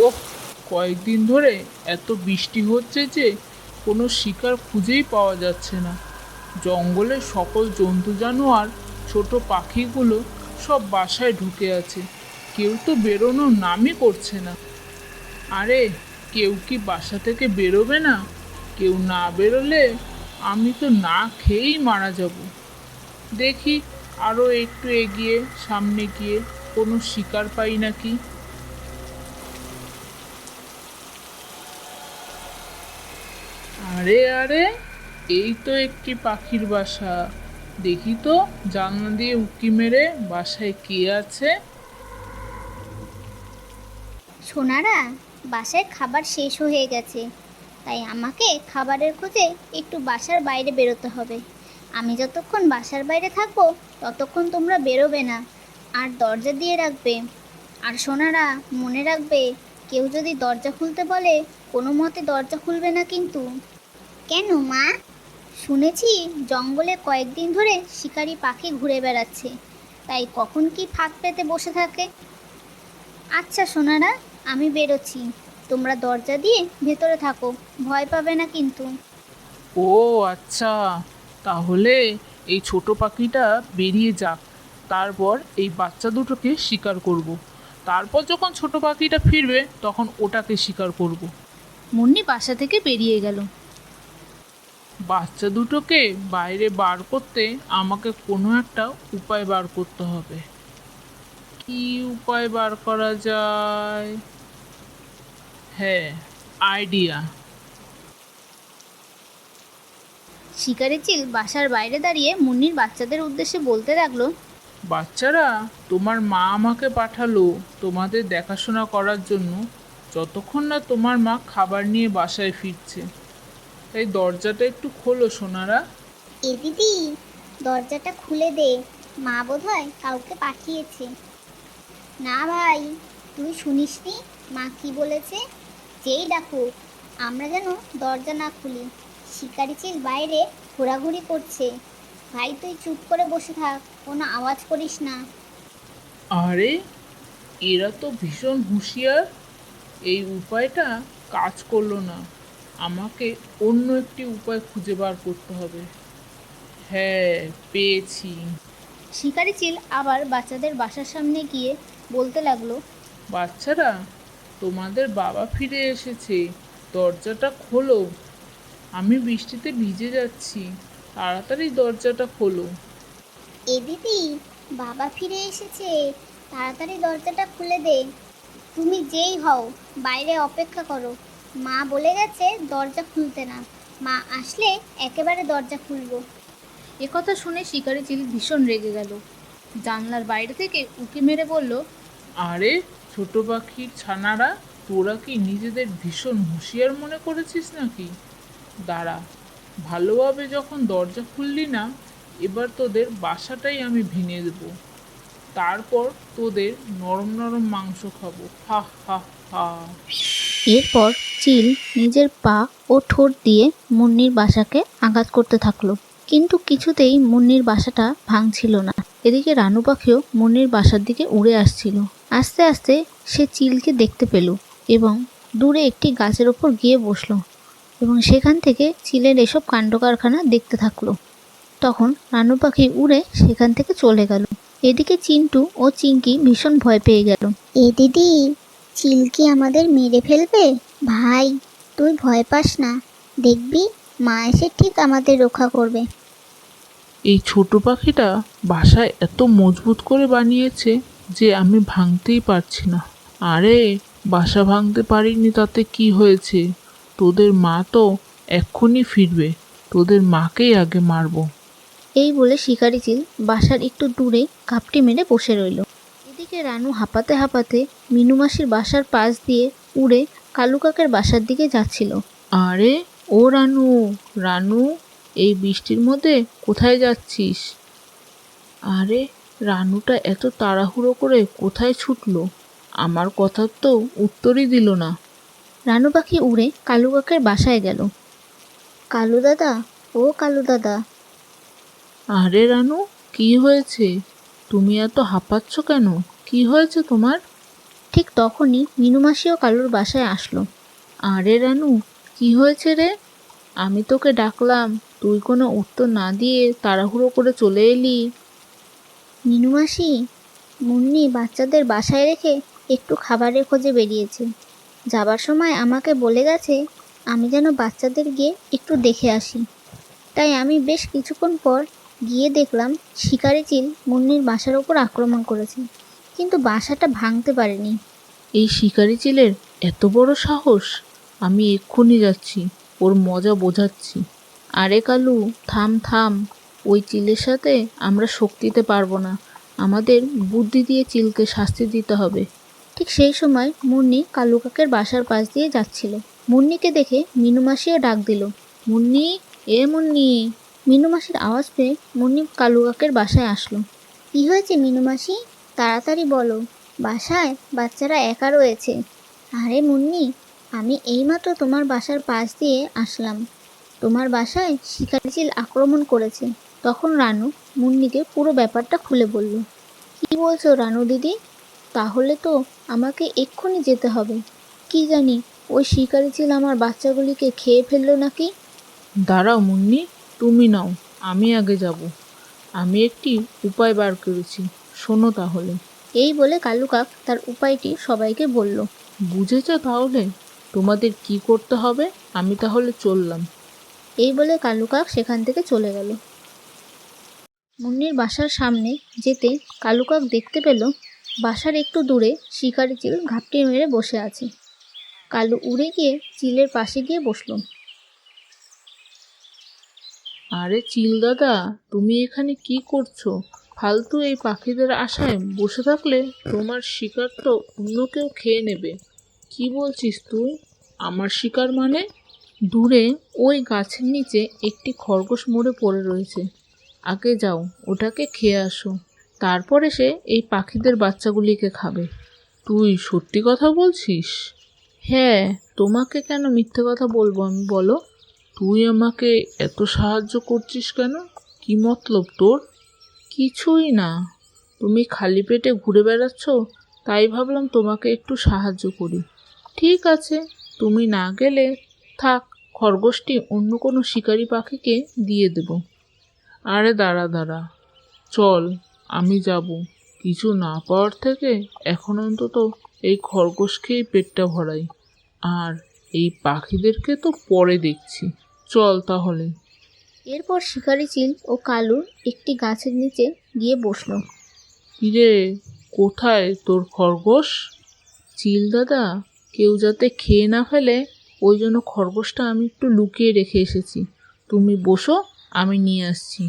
ওহ, কয়েকদিন ধরে এত বৃষ্টি হচ্ছে যে কোনো শিকার খুঁজেই পাওয়া যাচ্ছে না। জঙ্গলের সকল জন্তু জানোয়ার, ছোট পাখিগুলো সব বাসায় ঢুকে আছে। কেউ তো বেরোনোর নামই করছে না। আরে, কেউ কি বাসা থেকে বেরোবে না? কেউ না বেরোলে আমি তো না খেয়েই মারা যাব। দেখি আরও একটু এগিয়ে, সামনে গিয়ে কোনো শিকার পাই নাকি? আরে আরে, এই তো একটি পাখির বাসা। দেখি তো, জানলা দিয়ে উকি মেরে বাসায় কে আছে? সোনারা, বাসায় খাবার শেষ হয়ে গেছে। তাই আমাকে খাবারের খোঁজে একটু বাসার বাইরে বেরোতে হবে। আমি যতক্ষণ বাসার বাইরে থাকব, ততক্ষণ তোমরা বেরোবে না। আর দরজা দিয়ে রাখবে। আর সোনারা, মনে রাখবে, কেউ যদি দরজা খুলতে বলে, কোনো মতে দরজা খুলবে না কিন্তু। কেন মা? শুনেছি জঙ্গলে কয়েকদিন ধরে শিকারি পাখি ঘুরে বেড়াচ্ছে। তাই কখন কি ফাঁক পেতে বসে থাকে? আচ্ছা সোনারা আমি বেরোচ্ছি। তোমরা দরজা দিয়ে ভেতরে থাকো ভয় পাবে না কিন্তু। ও আচ্ছা। তাহলে এই ছোট পাখিটা বেরিয়ে যাক। তারপর এই বাচ্চা দুটোকে শিকার করব। তারপর যখন ছোট পাখিটা ফিরবে তখন ওটাকে শিকার করব। মুন্নি বাসা থেকে বেরিয়ে গেল। বাচ্চা দুটোকে বাইরে বার করতে আমাকে কোনো একটা উপায় বার করতে হবে। কি উপায় বার করা যায়? হ্যাঁ আইডিয়া শিকারি চিল বাসার বাইরে দাঁড়িয়ে মুন্নির বাচ্চাদের উদ্দেশ্যে বলতে লাগল বাচ্চারা তোমার মা আমাকে পাঠালো তোমাদের দেখাশোনা করার জন্য। যতক্ষণ না তোমার মা খাবার নিয়ে বাসায় ফিরছে। তাই দরজাটা একটু খোলো সোনারা। এ দিদি দরজাটা খুলে দে। মা বোধহয় কাউকে পাঠিয়েছে। না ভাই তুই শুনিসনি? মা কি বলেছে? যেই ডাকুক আমরা যেন দরজা না খুলি। শিকারি চিল বাইরে ঘোরাঘুরি করছে। ভাই তুই চুপ করে বসে থাক কোনো আওয়াজ করিস না। আরে এরা তো ভীষণ হুঁশিয়ার। এই উপায়টা কাজ করল না। আমাকে অন্য একটি উপায় খুঁজে বার করতে হবে। হ্যাঁ পেয়েছি। শিকারি চিল আবার বাচ্চাদের বাসার সামনে গিয়ে বলতে লাগল বাচ্চারা তোমাদের বাবা ফিরে এসেছে। দরজাটা খোলো। আমি বৃষ্টিতে ভিজে যাচ্ছি। তাড়াতাড়ি দরজাটা খোলো। এ দিদি বাবা ফিরে এসেছে। তাড়াতাড়ি দরজাটা খুলে দে। তুমি যেই হও বাইরে অপেক্ষা করো। মা বলে গেছে দরজা খুলতে না। মা আসলে একেবারে দরজা খুলবো। একথা শুনে শিকারি চিল ভীষণ রেগে গেল। জানলার বাইরে থেকে উকি মেরে বলল আরে ছোট পাখির ছানারা তোরা কি নিজেদের ভীষণ হুঁশিয়ার মনে করেছিস নাকি? দাঁড়া ভালোভাবে যখন দরজা খুললি না এবার তোদের বাসাটাই আমি ভেঙে দেবো। তারপর তোদের নরম নরম মাংস খাব। হা হা হা। এরপর চিল নিজের পা ও ঠোঁট দিয়ে মুন্নির বাসাকে আঘাত করতে থাকল। কিন্তু কিছুতেই মুন্নির বাসাটা ভাঙছিল না। এদিকে রানু পাখিও মুন্নির বাসার দিকে উড়ে আসছিল। আস্তে আস্তে সে চিলকে দেখতে পেল এবং দূরে একটি গাছের ওপর গিয়ে বসল এবং সেখান থেকে চিলের এসব কাণ্ড কারখানা দেখতে থাকল। তখন রানু পাখি উড়ে সেখান থেকে চলে গেল। এদিকে চিন্টু ও চিঙ্কি ভীষণ ভয় পেয়ে গেল। এ দিদি চিলকি আমাদের মেরে ফেলবে? ভাই তুই ভয় পাস না। দেখবি মা এসে ঠিক আমাদের রক্ষা করবে। এই ছোট পাখিটা বাসায় এত মজবুত করে বানিয়েছে যে আমি ভাঙতেই পারছি না। আরে বাসা ভাঙতে পারিনি তাতে কি হয়েছে? তোদের মা তো এক্ষুনি ফিরবে। তোদের মাকেই আগে মারবো। এই বলে শিকারি চিল বাসার একটু দূরে কাপটি মেরে বসে রইল। এদিকে রানু হাঁপাতে হাঁপাতে মিনুমাসির বাসার পাশ দিয়ে উড়ে কালু কাকের বাসার দিকে যাচ্ছিল। আরে ও রানু রানু এই বৃষ্টির মধ্যে কোথায় যাচ্ছিস? আরে রানুটা এত তাড়াহুড়ো করে কোথায় ছুটলো? আমার কথার তো উত্তরই দিল না। রানু পাখি উড়ে কালু কাকের বাসায় গেল। কালু দাদা ও কালু দাদা। আরে রানু কি হয়েছে? তুমি এত হাঁপাচ্ছ কেন? কি হয়েছে তোমার? ঠিক তখনই মিনুমাসিও কালুর বাসায় আসলো। আরে রানু, কি হয়েছে রে? আমি তোকে ডাকলাম, তুই কোনো উত্তর না দিয়ে তাড়াহুড়ো করে চলে এলি। মিনুমাসি, মুন্নি বাচ্চাদের বাসায় রেখে একটু খাবারের খোঁজে বেরিয়েছে। যাবার সময় আমাকে বলে গেছে, আমি যেন বাচ্চাদের গিয়ে একটু দেখে আসি। তাই আমি বেশ কিছুক্ষণ পর গিয়ে দেখলাম, শিকারি চিল মুন্নির বাসার ওপর আক্রমণ করেছে। কিন্তু বাসাটা ভাঙতে পারেনি। এই শিকারি চিলের এত বড় সাহস? আমি এক্ষুনি যাচ্ছি ওর মজা বোঝাচ্ছি। আরে কালু থাম থাম ওই চিলের সাথে আমরা শক্তিতে পারব না। আমাদের বুদ্ধি দিয়ে চিলকে শাস্তি দিতে হবে। ঠিক সেই সময় মুন্নি কালু কাকের বাসার পাশ দিয়ে যাচ্ছিল। মুন্নিকে দেখে মিনুমাসিও ডাক দিল মুন্নি এ মুন্নি! মিনুমাসির আওয়াজ পেয়ে মুন্নি কালু কাকের বাসায় আসলো। কী হয়েছে মিনুমাসি তাড়াতাড়ি বলো, বাসায় বাচ্চারা একা রয়েছে। আরে মুন্নি, আমি এইমাত্র তোমার বাসার পাশ দিয়ে আসলাম। তোমার বাসায় শিকারি চিল আক্রমণ করেছে। তখন রানু মুন্নিকে পুরো ব্যাপারটা খুলে বলল, কি বলছো রানু দিদি? তাহলে তো আমাকে এক্ষুনি যেতে হবে। কি জানি, ওই শিকারি ছিল আমার বাচ্চাগুলিকে খেয়ে ফেলল নাকি? দাঁড়াও মুন্নি, তুমি নাও, আমি আগে যাব। আমি একটি উপায় বার করেছি। শোনো তাহলে। এই বলে কালু কাক তার উপায়টি সবাইকে বলল। বুঝেছ তাহলে? তোমাদের কি করতে হবে? আমি তাহলে চললাম। এই বলে কালু কাক সেখান থেকে চলে গেল। মুন্নির বাসার সামনে যেতে কালু কাক দেখতে পেল বাসার একটু দূরে শিকারি চিল ঘাপটি মেরে বসে আছে। কালু উড়ে গিয়ে চিলের পাশে গিয়ে বসল। আরে চিল দাদা তুমি এখানে কি করছ? ফালতু এই পাখিদের আশায় বসে থাকলে তোমার শিকার তো অন্য কেউ খেয়ে নেবে। কি বলছিস তুই? আমার শিকার মানে? দূরে ওই গাছের নিচে একটি খরগোশ মরে পড়ে রয়েছে। আগে যাও, ওটাকে খেয়ে আসো। তারপরে সে এই পাখিদের বাচ্চাগুলিকে খাবে। তুই সত্যি কথা বলছিস? হ্যাঁ তোমাকে কেন মিথ্যে কথা বলব আমি, বলো? তুই আমাকে এত সাহায্য করছিস কেন? কি মতলব তোর? কিছুই না। তুমি খালি পেটে ঘুরে বেড়াচ্ছ, তাই ভাবলাম তোমাকে একটু সাহায্য করি। ঠিক আছে, তুমি না গেলে থাক, খরগোশটি অন্য কোনো শিকারি পাখিকে দিয়ে দেব। আরে দাঁড়া দাঁড়া। চল, আমি যাব। কিছু না পাওয়ার থেকে এখন অন্তত এই খরগোশকেই পেটটা ভরাই। আর এই পাখিদেরকে তো পরে দেখছি। চল তাহলে। এরপর শিকারি চিল ও কালু একটি গাছের নিচে গিয়ে বসল। কিরে কোথায় তোর খরগোশ? চিল দাদা কেউ যাতে খেয়ে না ফেলে ওই জন্য খরগোশটা আমি একটু লুকিয়ে রেখে এসেছি। তুমি বসো আমি নিয়ে আসছি।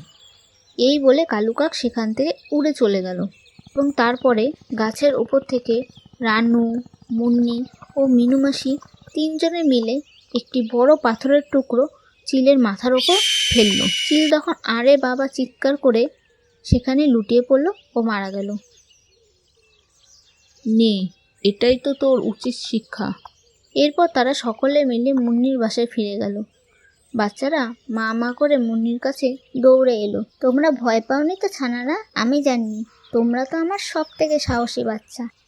এই বলে কালু কাক সেখান থেকে উড়ে চলে গেল এবং তারপরে গাছের ওপর থেকে রানু মুন্নি ও মিনুমাসি তিনজনে মিলে একটি বড় পাথরের টুকরো চিলের মাথার ওপর ফেলল। চিল তখন আরে বাবা চিৎকার করে সেখানে লুটিয়ে পড়ল ও মারা গেল। নে এটাই তো তোর উচিত শিক্ষা। এরপর তারা সকলে মিলে মুন্নির বাসায় ফিরে গেল। বাচ্চারা মা মা করে মুন্নির কাছে দৌড়ে এলো। তোমরা ভয় পাওনি তো ছানারা? আমি জানি। তোমরা তো আমার সব থেকে সাহসী বাচ্চা।